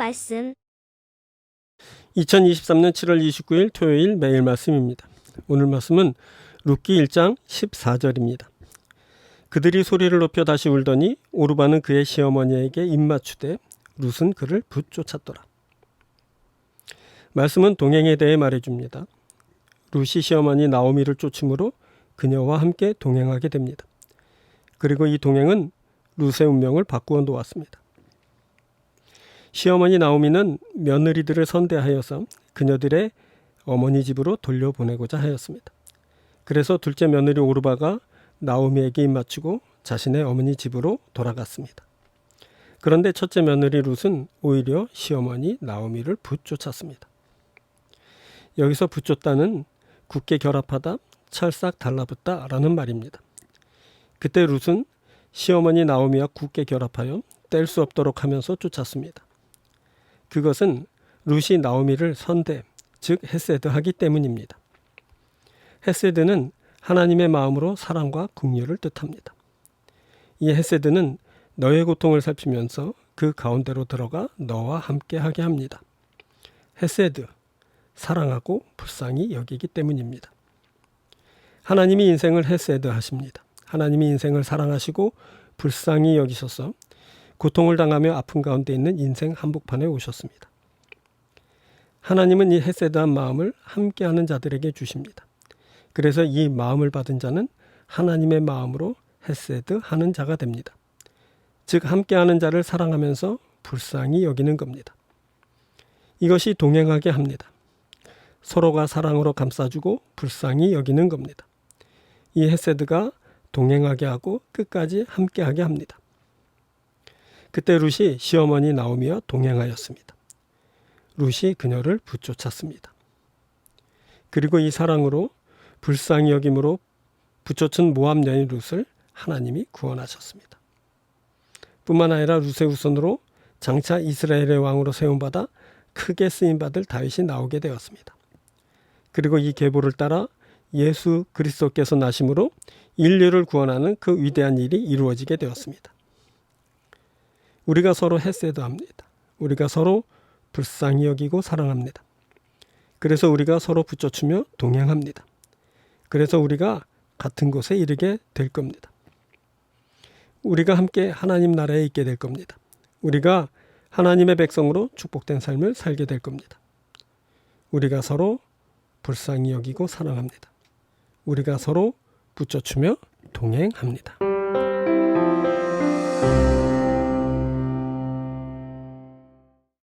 말씀 2023년 7월 29일 토요일 매일 말씀입니다. 오늘 말씀은 룻기 1장 14절입니다. 그들이 소리를 높여 다시 울더니 오르바는 그의 시어머니에게 입맞추되 룻은 그를 붙쫓았더라. 말씀은 동행에 대해 말해줍니다. 룻이 시어머니 나오미를 쫓음으로 그녀와 함께 동행하게 됩니다. 그리고 이 동행은 룻의 운명을 바꾸어 놓았습니다. 시어머니 나오미는 며느리들을 선대하여서 그녀들의 어머니 집으로 돌려보내고자 하였습니다. 그래서 둘째 며느리 오르바가 나오미에게 입맞추고 자신의 어머니 집으로 돌아갔습니다. 그런데 첫째 며느리 룻은 오히려 시어머니 나오미를 붙쫓았습니다. 여기서 붙쫓다는 굳게 결합하다, 찰싹 달라붙다 라는 말입니다. 그때 룻은 시어머니 나오미와 굳게 결합하여 뗄 수 없도록 하면서 쫓았습니다. 그것은 룻이 나오미를 선대, 즉 헤세드하기 때문입니다. 헤세드는 하나님의 마음으로 사랑과 긍휼을 뜻합니다. 이 헤세드는 너의 고통을 살피면서 그 가운데로 들어가 너와 함께하게 합니다. 헤세드, 사랑하고 불쌍히 여기기 때문입니다. 하나님이 인생을 헤세드 하십니다. 하나님이 인생을 사랑하시고 불쌍히 여기셔서 고통을 당하며 아픈 가운데 있는 인생 한복판에 오셨습니다. 하나님은 이 헤세드한 마음을 함께하는 자들에게 주십니다. 그래서 이 마음을 받은 자는 하나님의 마음으로 헤세드 하는 자가 됩니다. 즉 함께하는 자를 사랑하면서 불쌍히 여기는 겁니다. 이것이 동행하게 합니다. 서로가 사랑으로 감싸주고 불쌍히 여기는 겁니다. 이 헤세드가 동행하게 하고 끝까지 함께하게 합니다. 그때 룻이 시어머니 나오미와 동행하였습니다. 룻이 그녀를 붙쫓았습니다. 그리고 이 사랑으로 불쌍히 여김으로 붙쫓은 모함 여인 룻을 하나님이 구원하셨습니다. 뿐만 아니라 룻의 후손으로 장차 이스라엘의 왕으로 세움받아 크게 쓰임받을 다윗이 나오게 되었습니다. 그리고 이 계보를 따라 예수 그리스도께서 나심으로 인류를 구원하는 그 위대한 일이 이루어지게 되었습니다. 우리가 서로 헤세드합니다. 우리가 서로 불쌍히 여기고 사랑합니다. 그래서 우리가 서로 붙여주며 동행합니다. 그래서 우리가 같은 곳에 이르게 될 겁니다. 우리가 함께 하나님 나라에 있게 될 겁니다. 우리가 하나님의 백성으로 축복된 삶을 살게 될 겁니다. 우리가 서로 불쌍히 여기고 사랑합니다. 우리가 서로 붙여주며 동행합니다.